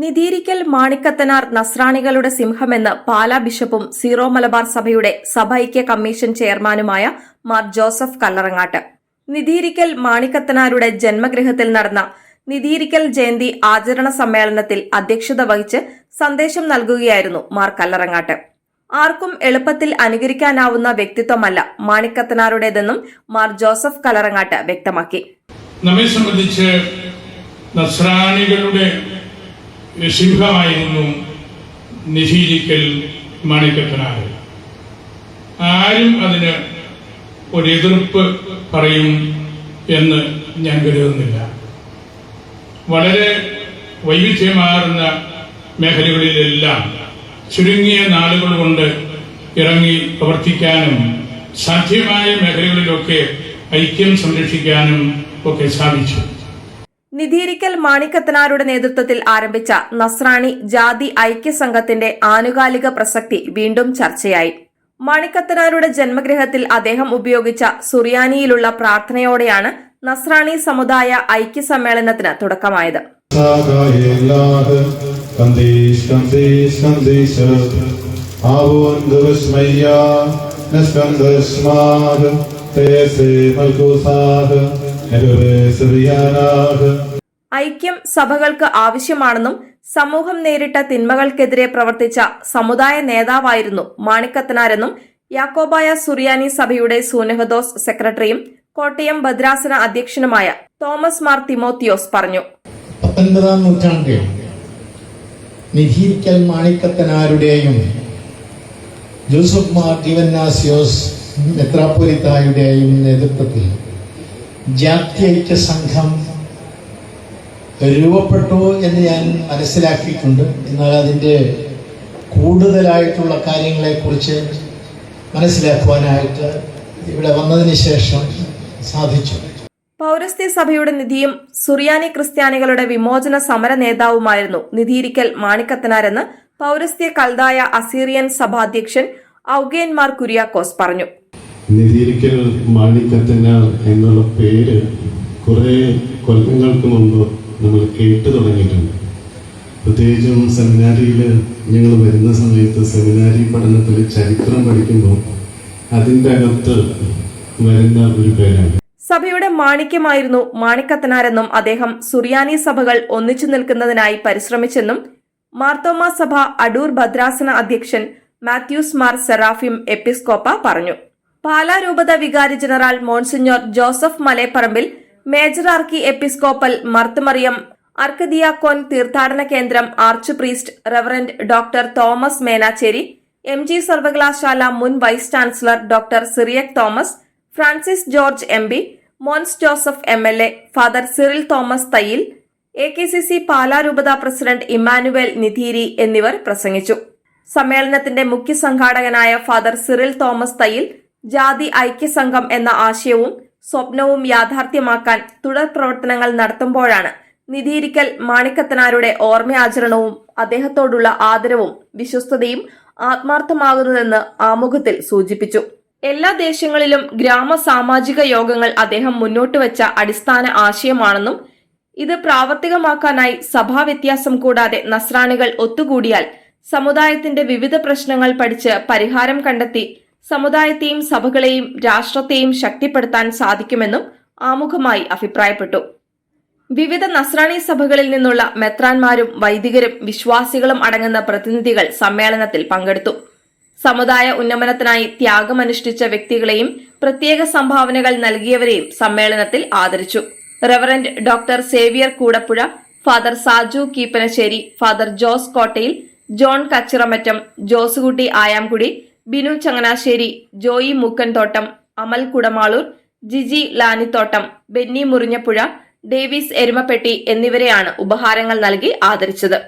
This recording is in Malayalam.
നിധീരിക്കൽ മാണിക്കത്തനാർ നസ്രാണികളുടെ സിംഹമെന്ന് പാലാ ബിഷപ്പും സീറോ മലബാർ സഭയുടെ സഭൈക്യ കമ്മീഷൻ ചെയർമാനുമായ മാർ ജോസഫ് കല്ലറങ്ങാട്ട്. നിധീരിക്കൽ മാണിക്കത്തനാരുടെ ജന്മഗൃഹത്തിൽ നടന്ന നിധീരിക്കൽ ജയന്തി ആചരണ സമ്മേളനത്തിൽ അധ്യക്ഷത വഹിച്ച് സന്ദേശം നൽകുകയായിരുന്നു മാർ കല്ലറങ്ങാട്ട്. ആർക്കും എളുപ്പത്തിൽ അനുകരിക്കാനാവുന്ന വ്യക്തിത്വമല്ല മാണിക്കത്തനാരുടേതെന്നും മാർ ജോസഫ് കല്ലറങ്ങാട്ട് വ്യക്തമാക്കി. നമ്മെ സംബന്ധിച്ച് നസ്രാണികളുടെ സിംഹമായിരുന്നു നിഷീലിക്കൽ മാണിക്കത്തനാട് ആരും അതിന് ഒരു എതിർപ്പ് പറയും എന്ന് ഞാൻ കരുതുന്നില്ല. വളരെ വൈവിധ്യമാർന്ന മേഖലകളിലെല്ലാം ചുരുങ്ങിയ നാളുകൾ കൊണ്ട് ഇറങ്ങി പ്രവർത്തിക്കാനും സാധ്യമായ മേഖലകളിലൊക്കെ ഐക്യം സംരക്ഷിക്കാനും ഒക്കെ സാധിച്ചു. നിധീരിക്കൽ മാണിക്കത്തനാരുടെ നേതൃത്വത്തിൽ ആരംഭിച്ച നസ്രാണി ജാതി ഐക്യ സംഘത്തിന്റെ ആനുകാലിക പ്രസക്തി വീണ്ടും ചർച്ചയായി. മാണിക്കത്തനാരുടെ ജന്മഗൃഹത്തിൽ അദ്ദേഹം ഉപയോഗിച്ച സുറിയാനിയിലുള്ള പ്രാർത്ഥനയോടെയാണ് നസ്രാണി സമുദായ ഐക്യ സമ്മേളനത്തിന് തുടക്കമായത് ഐക്യം സഭകൾക്ക് ആവശ്യമാണെന്നും സമൂഹം നേരിട്ട തിന്മകൾക്കെതിരെ പ്രവർത്തിച്ച സമുദായ നേതാവായിരുന്നു മാണിക്കത്തനാരെന്നും യാക്കോബായ സുറിയാനി സഭയുടെ സൂനഹദോസ് സെക്രട്ടറിയും കോട്ടയം ഭദ്രാസന അധ്യക്ഷനുമായ തോമസ് മാർ തിമോത്തിയോസ് പറഞ്ഞു. പത്തൊൻപതാം നൂറ്റാണ്ടിൽ നിധീരിക്കൽ മാണിക്കത്തനാരുടെയും ജോസഫ് മാർ ജീവന്നാസിയോസ് മെത്രാപ്പൊലിത്തായുടെയും നേതൃത്വത്തിൽ ജാത്യൈക്യ സംഘം രൂപപ്പെട്ടു എന്ന് ഞാൻ മനസ്സിലാക്കിയിട്ടുണ്ട്. എന്നാൽ അതിന്റെ കൂടുതലായിട്ടുള്ള കാര്യങ്ങളെക്കുറിച്ച് മനസ്സിലാക്കുവാനായിട്ട് ഇവിടെ വന്നതിന് ശേഷം സാധിച്ചു. പൗരസ്ത്യ സഭയുടെ നിധിയും സുറിയാനി ക്രിസ്ത്യാനികളുടെ വിമോചന സമര നേതാവുമായിരുന്നു നിധിയിരിക്കൽ മാണിക്കത്തനാരെന്ന് പൗരസ്ത്യ കൽതായ അസീറിയൻ സഭാധ്യക്ഷൻ ഔഗേൻമാർ കുര്യാക്കോസ് പറഞ്ഞു. നിധിയിരിക്കൽ മാണിക്കത്തനാർ എന്നുള്ള പേര് കുറേ കൊല്ലങ്ങൾക്ക് മുമ്പ് നമ്മൾ കേട്ടു തുടങ്ങിയിട്ടുണ്ട്. പ്രത്യേകിച്ചും സെമിനാരിയിൽ ഞങ്ങൾ വരുന്ന സമയത്ത് സെമിനാരി പഠനത്തിൽ ചരിത്രം പഠിക്കുമ്പോൾ അതിന്റെ അകത്ത് വരുന്ന ഒരു പേരാണ്. സഭയുടെ മാണിക്യമായിരുന്നു മാണിക്കത്തനാരെന്നും അദ്ദേഹം സുറിയാനി സഭകൾ ഒന്നിച്ചു നിൽക്കുന്നതിനായി പരിശ്രമിച്ചെന്നും മാർത്തോമ സഭ അടൂർ ഭദ്രാസന അധ്യക്ഷൻ മാത്യൂസ് മാർ സെറാഫിം എപ്പിസ്കോപ്പ പറഞ്ഞു. പാലാ രൂപത വികാരി general Monsignor Joseph Malepparambil major archiepiscopal Marthmariam Arkadiakon തീർത്ഥാടന കേന്ദ്രം archpriest reverend doctor Thomas Menachery M G സർവകലാശാല മുൻ vice chancellor doctor Cyriac Thomas Francis George M P Mons Joseph M L A father Cyril Thomas Thayyil A K C C പാലാരൂപത president Emmanuel Nidhiry എന്നിവർ പ്രസംഗിച്ചു. സമ്മേളനത്തിന്റെ മുഖ്യ സംഘാടകനായ ഫാദർ സിറിൽ തോമസ് തയ്യിൽ ജാതി ഐക്യസംഘം എന്ന ആശയവും സ്വപ്നവും യാഥാർത്ഥ്യമാക്കാൻ തുടർ പ്രവർത്തനങ്ങൾ നടത്തുമ്പോഴാണ് നിധിയിരിക്കൽ മാണിക്കത്തനാരുടെ ഓർമ്മയാചരണവും അദ്ദേഹത്തോടുള്ള ആദരവും വിശ്വസ്തതയും ആത്മാർത്ഥമാകുന്നതെന്ന് ആമുഖത്തിൽ സൂചിപ്പിച്ചു. എല്ലാ ദേശങ്ങളിലും ഗ്രാമ സാമാജിക യോഗങ്ങൾ അദ്ദേഹം മുന്നോട്ട് വെച്ച അടിസ്ഥാന ആശയമാണെന്നും ഇത് പ്രാവർത്തികമാക്കാനായി സഭാവ്യത്യാസം കൂടാതെ നസ്രാണികൾ ഒത്തുകൂടിയാൽ സമുദായത്തിന്റെ വിവിധ പ്രശ്നങ്ങൾ പഠിച്ച് പരിഹാരം കണ്ടെത്തി സമുദായത്തെയും സഭകളെയും രാഷ്ട്രത്തെയും ശക്തിപ്പെടുത്താൻ സാധിക്കുമെന്നും ആമുഖമായി അഭിപ്രായപ്പെട്ടു. വിവിധ നസ്രാണി സഭകളിൽ നിന്നുള്ള മെത്രാന്മാരും വൈദികരും വിശ്വാസികളും അടങ്ങുന്ന പ്രതിനിധികൾ സമ്മേളനത്തിൽ പങ്കെടുത്തു. സമുദായ ഉന്നമനത്തിനായി ത്യാഗമനുഷ്ഠിച്ച വ്യക്തികളെയും പ്രത്യേക സംഭാവനകൾ നൽകിയവരെയും സമ്മേളനത്തിൽ ആദരിച്ചു. Reverend doctor Xavier Koodapuzha father Saju Keeppanassery father Jose Kottayil John Kachiramattam Josekutty Ayamkudy Binu Changanassery Joy Mookkanthottam Amal Kudamaloor Jiji Lanithottam Benny Murinjapuzha Davis Erumapetty എന്നിവരെയാണ് ഉപഹാരങ്ങൾ നൽകി ആദരിച്ചത്.